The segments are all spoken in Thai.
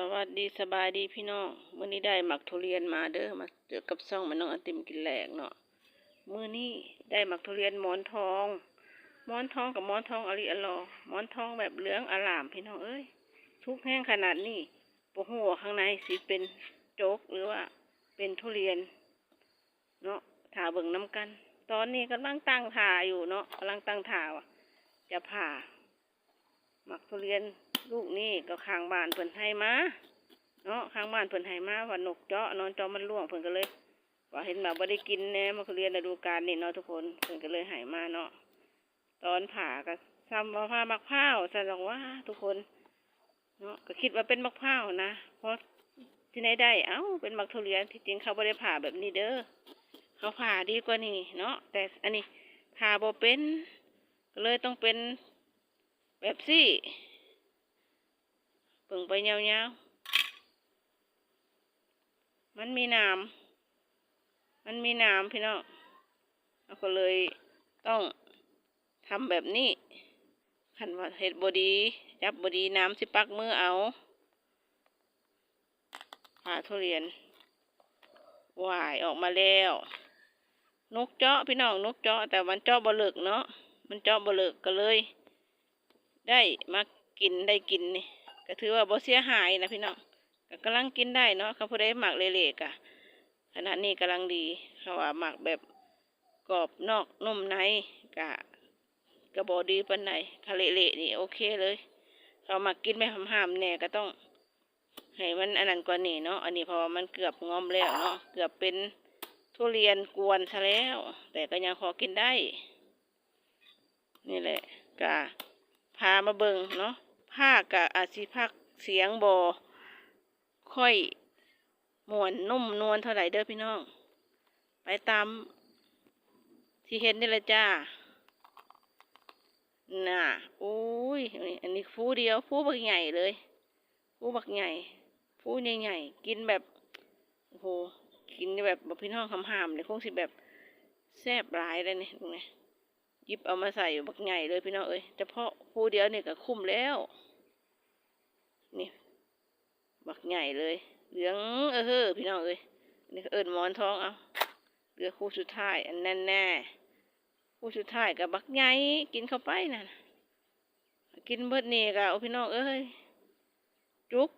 สวัสดีสบายดีพี่น้องมื้อนี้ได้หมักทุเรียนมาเด้อมาเจอกับซ่องมันน้องอติมกินแหลกเนาะมื้อนี้ได้หมักทุเรียนหมอนทอง หมอนทองกับหมอนทองอริอลอหมอนทองแบบเหลืองอลามพี่น้องเอ้ยทุกแห้งขนาดนี้ปหัวข้างในสิเป็นโจ๊กหรือว่า เป็นทุเรียนเนาะถ่าเบิ่งน้ำกัน ตอนนี้กำลังตั้งถ่าอยู่เนาะกำลังตั้งถ่าวะจะผ่าหมักทุเรียน ลูกนี่ก็ข้างบ้านเพิ่นให้มาเนาะข้างบ้านเพิ่นให้มาว่านกเจาะนอนเจาะมันล่วงเพิ่นก็เลยว่าเห็นมาบ่ได้กินแน่มะทุเรียนฤดูกาลนี่เนาะทุกคนเพิ่นก็เลยให้มาเนาะตอนผ่าก็ซ้ำว่าผ้ามักพร้าวซะดอกว่าทุกคนเนาะก็คิดว่าเป็นมักพร้าวนะเพราะที่ไหนได้เอ้าเป็นมักทุเรียนที่จริงเขาบ่ได้ผ่าแบบนี้เด้อเขาผ่าดีกว่านี้เนาะแต่อันนี้ผ่าบ่เป็นก็เลยต้องเป็นแบบซี่ เปิ่งไปยาวๆมันมีน้ำมันมีน้ำพี่น้องเราก็เลยต้องทำแบบนี้ขันว่าเห็ดบดี จับบดีน้ำสิปักมือเอาผ่าทุเรียนวายออกมาแล้ว นกเจาะพี่น้องนกเจาะแต่มันเจาะบลิกเนาะมันเจาะบลิกก็เลย ได้มากินได้กินนี่ ก็ถือว่าบ่เสียหายนะพี่น้องก็กำลังกินได้เนาะเขาผู้ใดหมักเละๆกะขณะนี้กำลังดีเขาว่าหมักแบบกรอบนอกนุ่มในกะกระบอดีปานไหนถ้าเละๆนี่โอเคเลยเขามากินไม่ห้ามๆแน่ก็ต้องให้มันอันนั้นกว่านี้เนาะอันนี้พอมันเกือบงอมแล้วเนาะเกือบเป็นทุเรียนกวนซะแล้ว แต่ก็ยังพอกินได้ นี่แหละกะพามาเบิงเนาะ ภาคกะอาจสิภาคเสียงบอค่อยมวนนุ่มนวลเท่าไหร่เด้อพี่น้อง ไปตามที่เห็นนี่ละจ้า น่ะอุ้ย อันนี้ฟูเดียวฟูบักใหญ่เลย ฟูบักใหญ่ ฟูใหญ่ๆกินแบบโอ้โหกินแบบแบบพี่น้องคำหามเลยคงสิแบบแซ่บหลายเลยนี่ตรงนี้ยิบเอามาใส่บักใหญ่เลยพี่น้องเอ้ยเฉพาะผู้เดียวเนี่ยก็คุ้มแล้ว นี่บักใหญ่เลยเหลืองเออเฮ้อพี่น้องเอ้ยนี่เอิญมอนทองเอาเหลือคู่สุดท้ายอันแน่แน่คู่สุดท้ายกับบักใหญ่กินเข้าไปน่ะกินเบิดนี่ก็เอพี่น้องเอ้ยจุก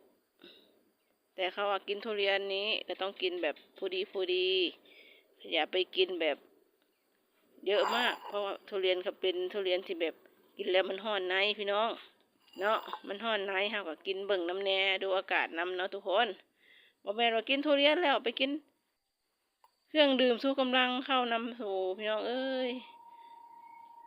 แต่เขาว่ากินทุเรียนนี้ก็ต้องกินแบบพอดีพอดี อย่าไปกินแบบเยอะมาก เพราะว่าทุเรียนเขาเป็นทุเรียนที่แบบกินแล้วมันห่อนในพี่น้อง เนาะมันห่อนในเฮาก็กินเบิ่งน้ำแน่ดูอากาศน้ำเนาะทุกคนบ่แม่นว่ากินทุเรียนแล้วไปกิน เครื่องดื่มสู้กำลังเข้านำสู่พี่น้องเอ้ย